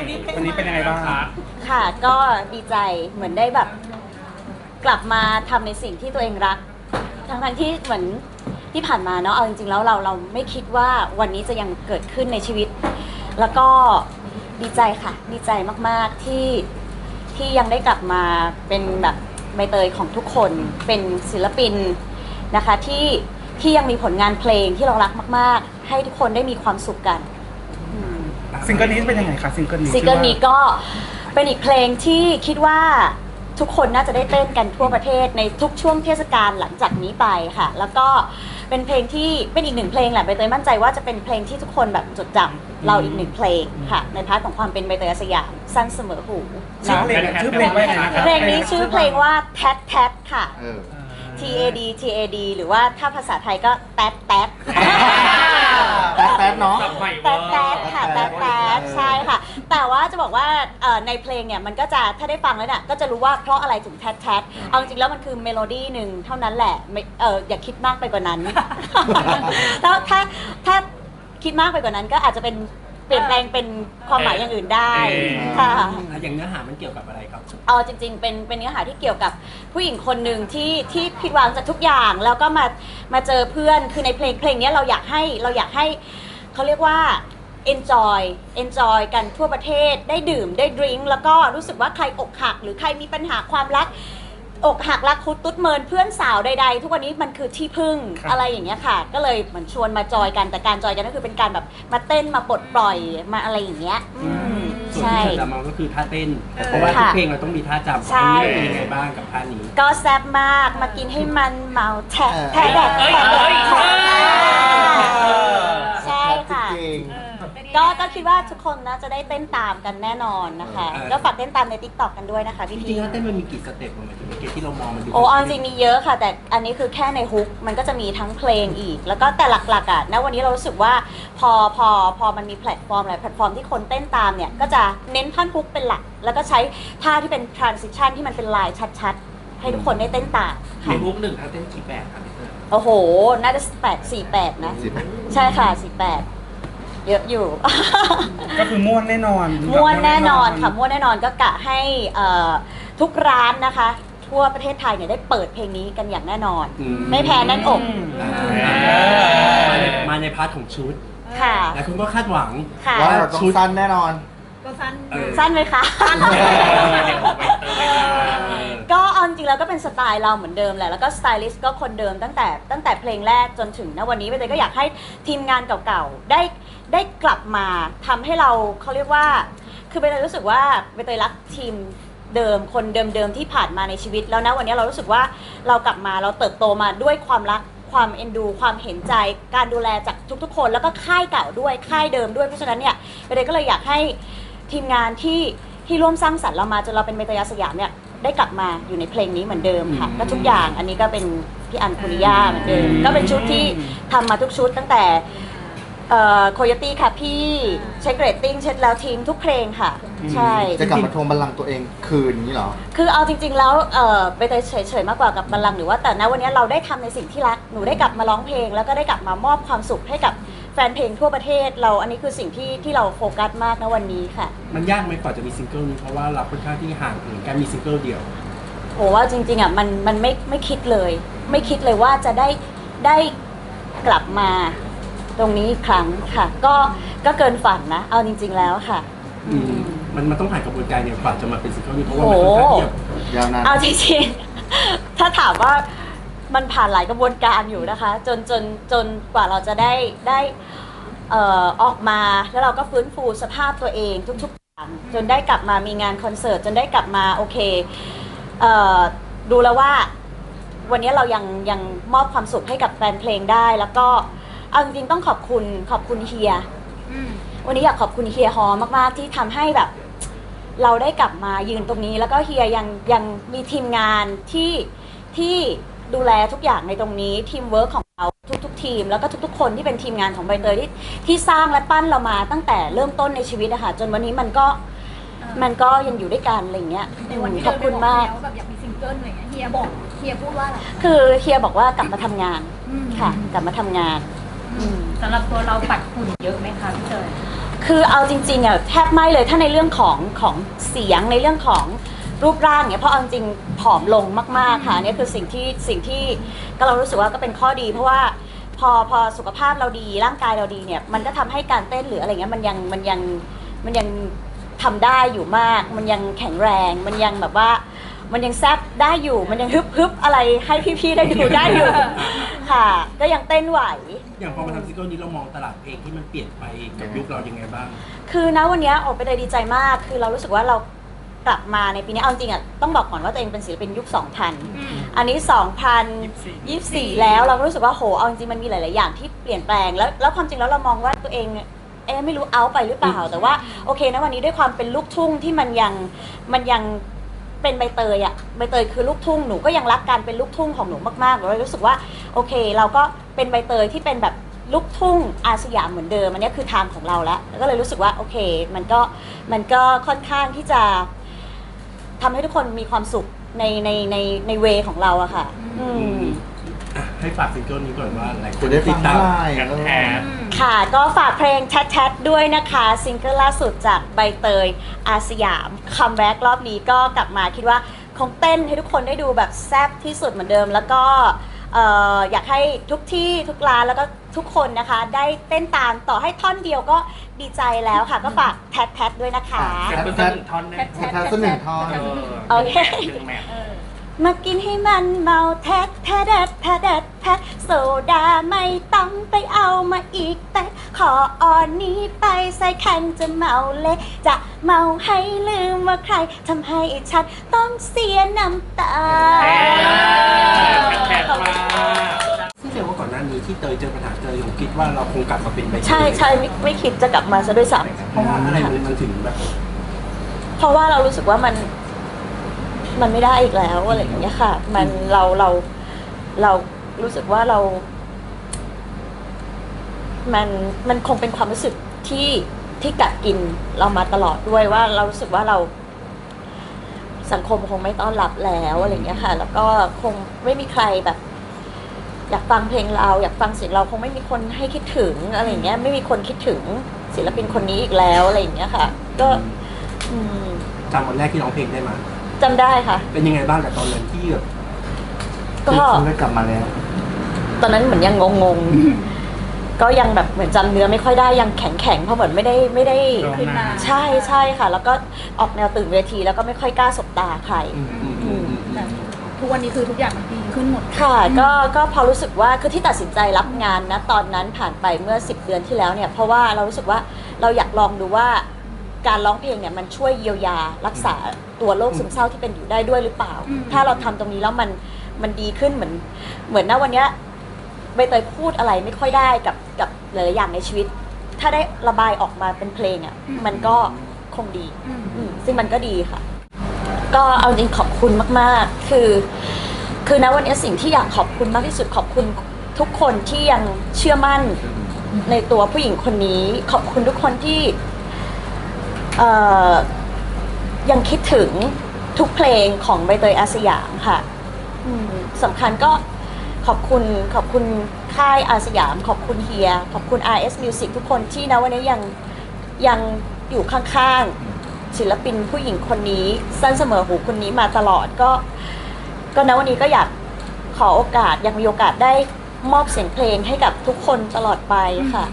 วันนี้เป็นยังไงบ้างค่ะก็ดีใจเหมือนได้แบบ กลับมาทำในสิ่งที่ตัวเองรัก ทั้งทั้งที่เหมือนที่ผ่านมาเนาะเอาจริงๆแล้วเราเราไม่คิดว่าวันนี้จะยังเกิดขึ้นในชีวิต แล้วก็ดีใจค่ะ ดีใจมากๆที่ที่ยังได้กลับมาเป็นแบบใบเตยของทุกคนเป็นศิลปินนะคะที่ที่ยังมีผลงานเพลงที่เรารักมาก ๆ ให้ทุกคนได้มีความสุขกัน ซิงเกิลนี้เป็นยังไงคะซิงเกิลนี้ซิงเกิลนี้ก็เป็นอีกเพลงที่คิดว่าทุกคนน่าจะได้เต้นกันทั่วประเทศในทุกช่วงเทศกาลหลังจากนี้ไปค่ะ แล้วก็เป็นเพลงที่เป็นอีกหนึ่งเพลงแหละใบเตยมั่นใจว่าจะเป็นเพลงที่ทุกคนแบบจดจำเราอีกหนึ่งเพลงค่ะ ในพาร์ทของความเป็นใบเตยอาสยามสั้นเสมอหูชื่อเพลงชื่อเพลงว่ายังไงนะคะ เพลงนี้ชื่อเพลงว่าแทดแทดค่ะ เออ T A D T A D หรือว่าถ้าภาษาไทยก็แต๊ดแต๊ดแป๊บแป๊บเนาะแต๊ดแต๊ดค่ะแต๊ดแต๊ดใช่ค่ะ แต่ว่าจะบอกว่าเอ่อในเพลงเนี่ยมันก็จะถ้าได้ฟังแล้วเนี่ยก็จะรู้ว่าเพราะอะไรถึงแต๊ดแต๊ดเอาจริงๆแล้วมันคือเมโลดี้หนึ่งเท่านั้นแหละไม่เอออย่าคิดมากไปกว่านั้น แล้วถ้าถ้าคิดมากไปกว่านั้นก็อาจจะเป็น เปลี่ยนแปลงเป็นความหมายอย่างอื่นได้ค่ะอย่างเนื้อหามันเกี่ยวกับอะไรครับเอาจริง ๆ เป็นเป็นเนื้อหาที่เกี่ยวกับผู้หญิงคนหนึ่งที่ที่ผิดหวังจากทุกอย่างแล้วก็มามาเจอเพื่อนคือในเพลงเพลงเนี้ยเราอยากให้เราอยากให้เขาเรียกว่า enjoy enjoy กันทั่วประเทศได้ดื่มได้ดริงก์แล้วก็รู้สึกว่าใครอกหัก หรือใครมีปัญหาความรัก อกหักรักคุดตุ๊ดเมินเพื่อนสาวใดๆ ทุกวันนี้มันคือที่พึ่งครับ อะไรอย่างเงี้ยค่ะ ก็เลยเหมือนชวนมาจอยกันแต่การจอยกันก็คือเป็นการแบบมาเต้นมาปลดปล่อยมาอะไรอย่างเงี้ยอืมส่วนใช่ ที่เธอจำมาก็คือท่าเต้นเพราะว่าทุกเพลงเราต้องมีท่าจำใช่ อันนี้เป็นยังไงบ้างกับท่านี้ ก็แซ่บมากมากินให้มันเมาแทะเออแทะแดดแทะแดดแทะเออใช่ค่ะจริง ก็ก็คิดว่าทุกคนน่าจะได้เต้นตามกันแน่นอนนะคะ เออก็ฝากเต้นตามในทิกตอกกันด้วยนะคะจพี่ริงพี่ๆแล้วเต้นมันมีกี่สเต็ปมันหมายถึงเมื่อกี้ที่เรามองมันดู โอ้เอาจริงๆมีเยอะค่ะ แต่อันนี้คือแค่ในฮุกมันก็จะมีทั้งเพลงอีก แล้วก็แต่หลักๆอะณวันนี้เรารู้สึกว่าพอพอพอมันมีแพลตฟอร์มหลายแพลตฟอร์มที่คนเต้นตามเนี่ยก็จะเน้นท่อนฮุกเป็นหลัก แล้วก็ใช้ท่าที่เป็น transition ที่มันเป็นลายชัดๆ ให้ทุกคนได้เต้นตามในค่ะมุกหนึ่งท่าเต้นกี่แบบครับพี่เตยโอ้โหน่าจะแปดสี่แปดนะ48ใช่ค่ะสี่แปด เยอะอยู่ ก็คือม่วนแน่นอนม่วนแน่นอนค่ะม่วนแน่นอนก็กะให้เอ่อทุกร้านนะคะ ทั่วประเทศไทยเนี่ยได้เปิดเพลงนี้กันอย่างแน่นอนอืไม่แพ้แน่นอกอ่ามาในมาในพาร์ทของชุดค่ะหลายคนก็คาดหวังค่ะว่าเราต้องสั้นแน่นอนก็สั้นเออสั้นไหมคะ เออ ก็ เป็นสไตล์เราเหมือนเดิมแหละแล้วก็สไตลิสต์ก็คนเดิมตั้งแต่ตั้งแต่เพลงแรกจนถึงณวันนี้ใบเตยก็อยากให้ทีมงานเก่าๆได้ได้กลับมาทำให้เราเขาเรียกว่า คือใบเตยรู้สึกว่าใบเตยรักทีมเดิมคนเดิมๆที่ผ่านมาในชีวิตแล้วนะวันนี้เรารู้สึกว่าเรากลับมาเราเติบโตมาด้วยความรักความเอ็นดู ความเห็นใจ การดูแลจากทุกๆ คน แล้วก็ค่ายเก่าด้วยค่ายเดิมด้วยเพราะฉะนั้นเนี่ยใบเตยก็เลยอยากให้ทีมงานที่ที่ร่วมสร้างสรรค์เรามาจนเราเป็นใบตยาสยามเนี่ย ได้กลับมาอยู่ในเพลงนี้เหมือนเดิมค่ะอืมก็ทุกอย่างอันนี้ก็เป็นพี่อันคุริยาเหมือนเดิม ก็เป็นชุดที่ทำมาทุกชุดตั้งแต่โคโยตี้ค่ะพี่เช็คเรตติ้งเช็คแล้วทิ้งทุกเพลงค่ะ ใช่ จะกลับมาทวงบัลลังก์ตัวเองคืนนี้เหรอ คือเอาจริง ๆ แล้วเออไปเตยเฉยๆมากกว่ากับบัลลังก์หรือว่าแต่ณวันนี้เราได้ทำในสิ่งที่รัก หนูได้กลับมาร้องเพลง แล้วก็ได้กลับมามอบความสุขให้กับ แฟนเพลงทั่วประเทศเราอันนี้คือสิ่งที่ที่เราโฟกัสมากณวันนี้ค่ะ มันยากไหมกว่าจะมีซิงเกิลนี้เพราะว่าเราค่อนข้างที่ห่างเหินการมีซิงเกิลเดียวโหว่าจริงๆอะมันมันไม่ไม่คิดเลย ไม่คิดเลยว่าจะได้ได้กลับมาตรงนี้อีกครั้งค่ะ ก็ก็เกินฝันนะ เอาจริง ๆ แล้วค่ะ อืมมันมันต้องผ่านกระบวนการเนี่ยกว่าจะมาเป็นซิงเกิลนี้เพราะว่ามันค่อนข้างที่จะ ยาวนาน เอาจริงๆ ถ้าถามว่า มันผ่านหลายกระบวนการอยู่นะคะ จนจนจนกว่าเราจะได้ได้เอ่อออกมาแล้วเราก็ฟื้นฟูสภาพตัวเองทุกๆอย่างจนได้กลับมามีงานคอนเสิร์ตจนได้กลับมาโอเคเอ่อดูแล้วว่าวันนี้เรายังยังมอบความสุขให้กับแฟนเพลงได้ แล้วก็เอาจริงๆต้องขอบคุณขอบคุณเฮียวันนี้อยากขอบคุณเฮียฮอมาก ๆ ที่ทำให้แบบ เราได้กลับมายืนตรงนี้ แล้วก็เฮียยังยังมีทีมงานที่ที่ ดูแลทุกอย่างในตรงนี้ทีมเวิร์กของเราทุกๆทีม แล้วก็ทุก ๆ คนที่เป็นทีมงานของใบเตยที่ที่สร้างและปั้นเรามาตั้งแต่เริ่มต้นในชีวิตอะค่ะจนวันนี้มันก็มันก็ยังอยู่ด้วยกันอะไรอย่างเงี้ยในวันที่ขอบคุณมากเดินไปบอกเฮียว่าแบบอยากมีซิงเกิลอะไรเงี้ยเฮียบอกเฮียพูดว่าอะไรคือเฮียบอกว่ากลับมาทำงานอืมค่ะ กลับมาทำงานอืมสำหรับตัวเราปัดฝุ่นเยอะไหมคะพี่เตยโคือเอาจริงๆอะแทบไม่เลยถ้าในเรื่องของของเสียงในเรื่องของ รูปร่างเนี่ยเพราะเอาจริงๆผอมลงมากๆค่ะอันนี่คือสิ่งที่สิ่งที่ก็เรารู้สึกว่าก็เป็นข้อดี เพราะว่าพอพอสุขภาพเราดีร่างกายเราดีเนี่ยมันก็ทำให้การเต้นหรืออะไรเงี้ยมันยังมันยังมันยังทำได้อยู่มาก มันยังแข็งแรง มันยังแบบว่า มันยังแซบได้อยู่ มันยังฮึบฮึบอะไรให้พี่ๆได้ดูได้อยู่ ค่ะ ก็ยังเต้นไหว อย่างพอมาทำซิงเกิลนี้เรามองตลาดเพลงที่มันเปลี่ยนไปกับยุคเรายังไงบ้าง คือนะวันเนี้ยออกไปเลยดีใจมาก คือเรารู้สึกว่าเรา กลับมาในปีนี้เอาจริงอะต้องบอกก่อนว่าตัวเองเป็นศิลปินยุค 2000 อันนี้ 2024 แล้วเราก็รู้สึกว่าโหเอาจริงๆมันมีหลาย ๆ อย่างที่เปลี่ยนแปลงแล้วแล้วความจริงแล้วเรามองว่าตัวเองเนี่ยเอ๊ะไม่รู้เอาไปหรือเปล่า แต่ว่าโอเคนะวันนี้ด้วยความเป็นลูกทุ่งที่มันยังมันยังเป็นใบเตยอะใบเตยคือลูกทุ่งหนูก็ยังรักการเป็นลูกทุ่งของหนูมากๆเรารู้สึกว่าโอเค เราก็เป็นใบเตยที่เป็นแบบลูกทุ่งอาสยามเหมือนเดิมอันนี้คือทางของเราแล้วแล้วก็เลยรู้สึกว่าโอเค มันก็มันก็ค่อนข้างที่จะ ทำให้ทุกคนมีความสุขในในในในเวของเราอะค่ะ อืม อะให้ฝากซิงเกิลนี้ก่อนว่าหลายคจะนได้ติฟัดงตามได้ กันเออแทน ค่ะก็ฝากเพลงแทดๆด้วยนะคะ ซิงเกิลล่าสุดจากใบเตยอาสยามคัมแบ็กรอบนี้ก็กลับมาคิดว่าคงเต้นให้ทุกคนได้ดูแบบแซ่บที่สุดเหมือนเดิม แล้วก็เอ่ออยากให้ทุกที่ทุกร้านแล้วก็ ทุกคนนะคะ ได้เต้นตามต่อให้ท่อนเดียวก็ดีใจแล้วค่ะ ก็ฝากแทดๆด้วยนะคะแทดเป็นแทสักดหนึ่งท่อนได้แทไหมดแทดสักหนึ่งท่อนเออโอเค หนึ่งแมทเออมากินให้มันเมาแท็กแทะแดดแทะแดดแทะโซดาไม่ต้องไปเอามาอีกแต่ขออ่อนนี้ไปใส่แข่งจะเมาเละจะเมาให้ลืมว่าใครทำให้ฉันต้องเสียน้ำตาแทนมา ซึ่งแสดงว่าก่อนหน้านี้ที่เตยเจอปัญหาเตยผมคิดว่าเราคงกลับมาเป็นใบเตยใช่ใช่ไม่ไม่คิดจะกลับมาซะด้วยซ้เพราะว่าอะไรมันมันถึงแบบำเพราะว่าเรารู้สึกว่ามัน มันไม่ได้อีกแล้วอะไรอย่างเงี้ยค่ะ มันเราเราเรารู้สึกว่าเรา มันมันคงเป็นความรู้สึกที่ที่กัดกินเรามาตลอดด้วยว่า เรารู้สึกว่าเรา สังคมคงไม่ต้อนรับแล้วอะไรอย่างเงี้ยค่ะ แล้วก็คงไม่มีใครแบบ อยากฟังเพลงเรา อยากฟังเสียงเราคงไม่มีคนให้คิดถึงอะไรอย่างเงี้ยไม่มีคนคิดถึงศิลปินคนนี้อีกแล้วอะไรอย่างเงี้ยค่ะ ก็อืมจำวันแรกที่ร้องเพลงได้ไหมจำได้ค่ะ เป็นยังไงบ้างกับตอนนั้นที่แบบก็คุณได้กลับมาแล้ว ตอนนั้นเหมือนยังงงๆ ก็ยังแบบเหมือนจำเนื้อไม่ค่อยได้ยังแข็งแข็งๆเพราะเหมือนไม่ได้ไม่ได้ขึ้นมาใช่ใช่ค่ะ แล้วก็ออกแนวตื่นเวทีแล้วก็ไม่ค่อยกล้าสบตาใคร อืมอืมอืมอืมแต่ทุกวันนี้คือทุกอย่างมันดีขึ้นหมด ค่ะก็ก็พอรู้สึกว่าคือที่ตัดสินใจรับงานนะตอนนั้นผ่านไปเมื่อ 10 เดือนที่แล้วเนี่ยเพราะว่าเรารู้สึกว่าเราอยากลองดูว่าการร้องเพลงเนี่ยมันช่วยเยียวยารักษาตัวโรคซึมเศร้าที่เป็นอยู่ได้ด้วยหรือเปล่า อืม ถ้าเราทำตรงนี้แล้วมันมันดีขึ้นเหมือน เหมือนณวันเนี้ยใบเตยพูดอะไรไม่ค่อยได้กับกับหลายๆอย่างในชีวิต ถ้าได้ระบายออกมาเป็นเพลงอะมันก็คงดีอืมอืมซึ่งมันก็ดีค่ะ ก็เอาจริงขอบคุณมาก ๆ คือ คือนะวันนี้สิ่งที่อยากขอบคุณมากที่สุดขอบคุณทุกคนที่ยังเชื่อมั่นในตัวผู้หญิงคนนี้ ขอบคุณทุกคนที่เอ่อยังคิดถึงทุกเพลงของใบเตยอาสยามค่ะอืมสำคัญก็ขอบคุณขอบคุณค่ายอาสยาม ขอบคุณเฮีย ขอบคุณ RS Music ทุกคนที่นะวันนี้ยังยังอยู่ข้างๆ ศิลปินผู้หญิงคนนี้สั้นเสมอหูคนนี้มาตลอดก็ ก็นะวันนี้ก็อยากขอโอกาสยังมีโอกาสได้มอบเสียงเพลงให้กับทุกคนตลอดไปค่ะ